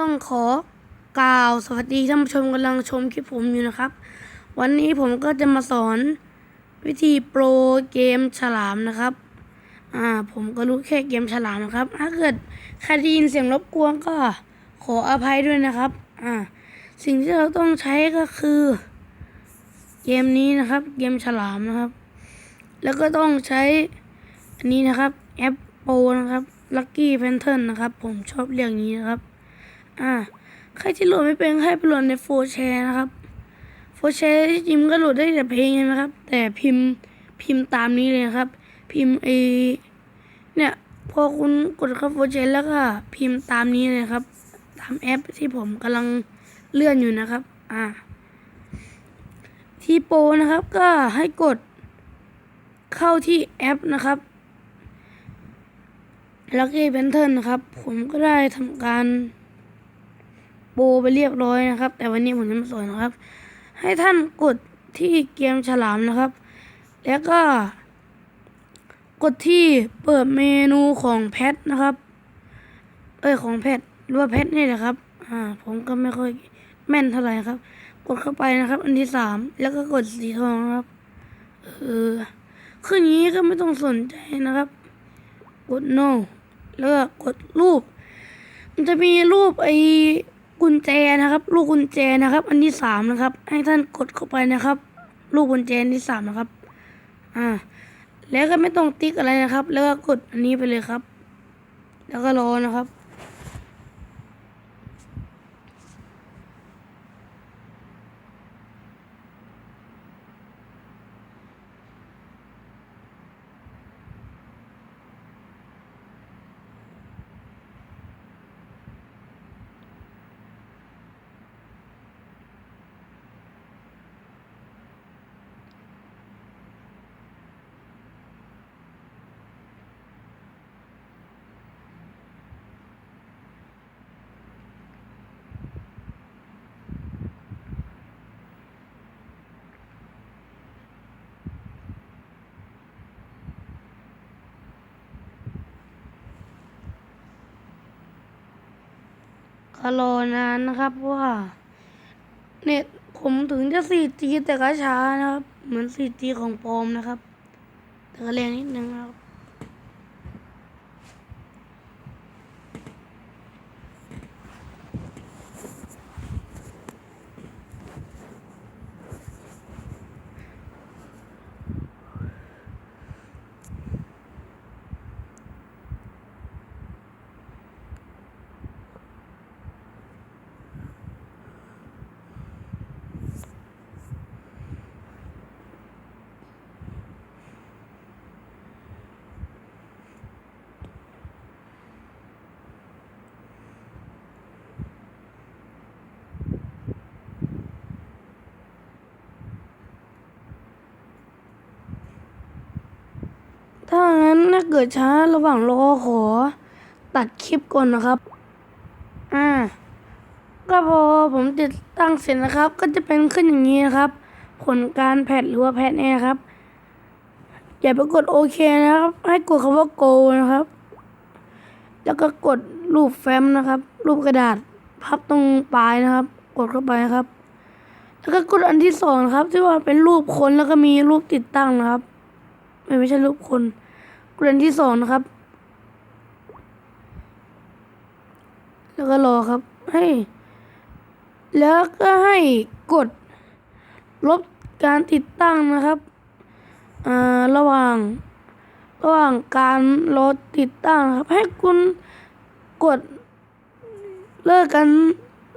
ต้องขอกล่าวสวัสดีท่านผู้ชมกำลังชมคลิปผมอยู่นะครับ วันนี้ผมก็จะมาสอนวิธีโปรเกมฉลามนะครับ อ่าผมก็รู้แค่เกมฉลามนะครับ ถ้าเกิดใครได้ยินเสียงรบกวนก็ขออภัยด้วยนะครับ อ่า สิ่งที่เราต้องใช้ก็คือ เกมนี้นะครับ เกมฉลามนะครับ แล้วก็ต้องใช้อันนี้นะครับแอปโปรนะครับ Lucky p a n t h e r นะครับ ผมชอบเรียกอย่างนี้นะครับ อ่า ใครที่โหลดไม่เป็นให้ไปโหลดในโฟแชร์นะครับ โฟแชร์ที่จริงก็โหลดได้แต่เพลงใช่ไหมครับ แต่พิมพ์พิมพ์ตามนี้เลยครับ พิมพ์ไอเนี่ยพอคุณกดเข้าโฟแชร์แล้วก็พิมพ์ตามนี้เลยครับ ตามแอปที่ผมกำลังเลื่อนอยู่นะครับ อ่า ที่โปรนะครับก็ให้กดเข้าที่แอปนะครับ Lucky p a n t h e r นะครับ ผมก็ได้ทำการ โปรไปเรียบร้อยนะครับ แต่วันนี้ผมจะมาสอนนะครับ ให้ท่านกดที่เกมฉลามนะครับ แล้วก็ กดที่เปิดเมนูของแพทนะครับ เอ้ยของแพทหรือว่าแพทนี่แหละครับอ่าผมก็ไม่ค่อยแม่นเท่าไหร่ครับ กดเข้าไปนะครับ อันที่สามแล้วก็กดสีทองครับเออขึ้นอย่างนี้ก็ไม่ต้องสนใจนะครับ กด no แล้วก็กดรูป มันจะมีรูปไอ กุญแจนะครับ ลูกกุญแจนะครับ อันที่สามนะครับ ให้ท่านกดเข้าไปนะครับ ลูกกุญแจอันที่สามนะครับ อ่า แล้วก็ไม่ต้องติ๊กอะไรนะครับ แล้วก็กดอันนี้ไปเลยครับ แล้วก็รอนะครับ ก็รอนานนะครับว่าเน็ตผมถึงจะ 4G แต่ก็ช้านะครับ เหมือน 4G ของปอมนะครับ แต่ก็แรงนิดนึงครับ ถ้างั้นถ้าเกิดช้าระหว่างรอขอ ตัดคลิปก่อนนะครับ อ่า ก็พอผมติดตั้งเสร็จนะครับ ก็จะเป็นขึ้นอย่างนี้นะครับ ผลการแพทหรือว่าแพทเนี่ยนะครับ อย่าไปกดโอเคนะครับ ให้กดคำว่า go นะครับ แล้วก็กดรูปแฟ้มนะครับ รูปกระดาษพับตรงปลายนะครับ กดเข้าไปครับ แล้วก็กดอันที่สองครับ ที่ว่าเป็นรูปคนแล้วก็มีรูปติดตั้งนะครับ ไม่ไม่ใช่รูปคนกดอันที่สองนะครับ แล้วก็รอครับ ให้ แล้วก็ให้กด ลบการติดตั้งนะครับอ่าระหว่าง ระหว่างการรอติดตั้งครับ ให้คุณกด เลิกการ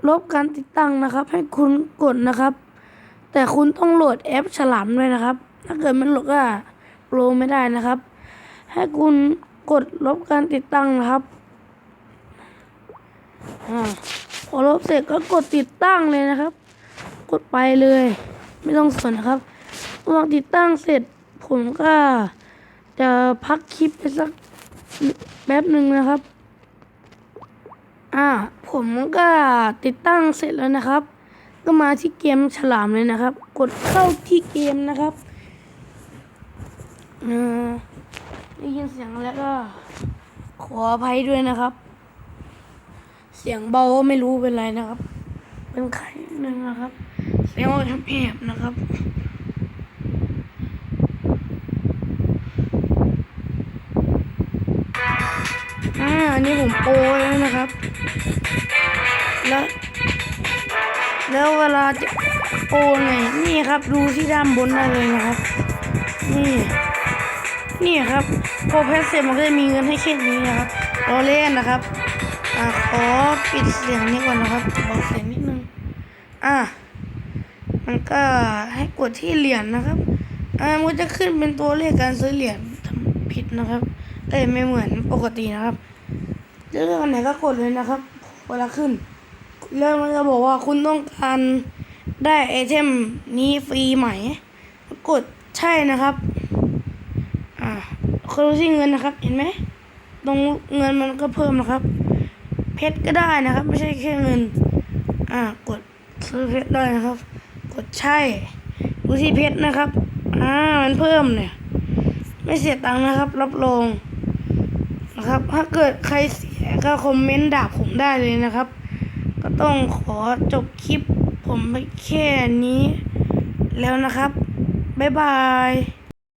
ลบการติดตั้งนะครับ ให้คุณกดนะครับ แต่คุณต้องโหลดแอปฉลามด้วยนะครับ ถ้าเกิดไม่โหลดก็ โปรไม่ได้นะครับ ให้คุณกดลบการติดตั้งนะครับอาพอลบเสร็จก็กดติดตั้งเลยนะครับ กดไปเลย ไม่ต้องสนนะครับระหว่างติดตั้งเสร็จ ผมก็จะพักคลิปไปสักแป๊บหนึ่งนะครับ อ่า ผมก็ติดตั้งเสร็จแล้วนะครับ ก็มาที่เกมฉลามเลยนะครับ กดเข้าที่เกมนะครับ ได้ยินเสียงแล้วก็ ขออภัยด้วยนะครับ เสียงเบาไม่รู้เป็นไรนะครับ เป็นไข้นิดนึงนะครับ เสียงออกแอบนะครับอ่าอันนี้ผมโปรแล้วนะครับ แล้ว แล้วเวลาจะโอนไงนี่ครับ ดูที่ด้านบนได้เลยนะครับ นี่ นี่ครับโปรเพสเสร็จมันก็จะมีเงินให้แค่นี้นะครับรอเล่นนะครับอ่าขอปิดเสียงนี้ก่อนนะครับบอกเสียงนิดนึงอ่ามันก็ให้กดที่เหรียญนะครับอ่ามันจะขึ้นเป็นตัวเลขการซื้อเหรียญทำผิดนะครับเอ้ไม่เหมือนปกตินะครับเลือกอันไหนก็กดเลยนะครับ เวลาขึ้นแล้วมันจะบอกว่าคุณต้องการได้ไอเทมนี้ฟรีไหม กดใช่นะครับ เขาดูที่เงินนะครับ เห็นไหมตรงเงินมันก็เพิ่มนะครับ เพชรก็ได้นะครับ ไม่ใช่แค่เงิน อ่ากดซื้อเพชรได้นะครับ กดใช่ดูที่เพชรนะครับอ่ามันเพิ่มเนี่ย ไม่เสียตังค์นะครับ รับรองนะครับ ถ้าเกิดใครเสียก็คอมเมนต์ด่าผมได้เลยนะครับ ก็ต้องขอจบคลิปผมไปแค่นี้ แล้วนะครับ บ๊ายบาย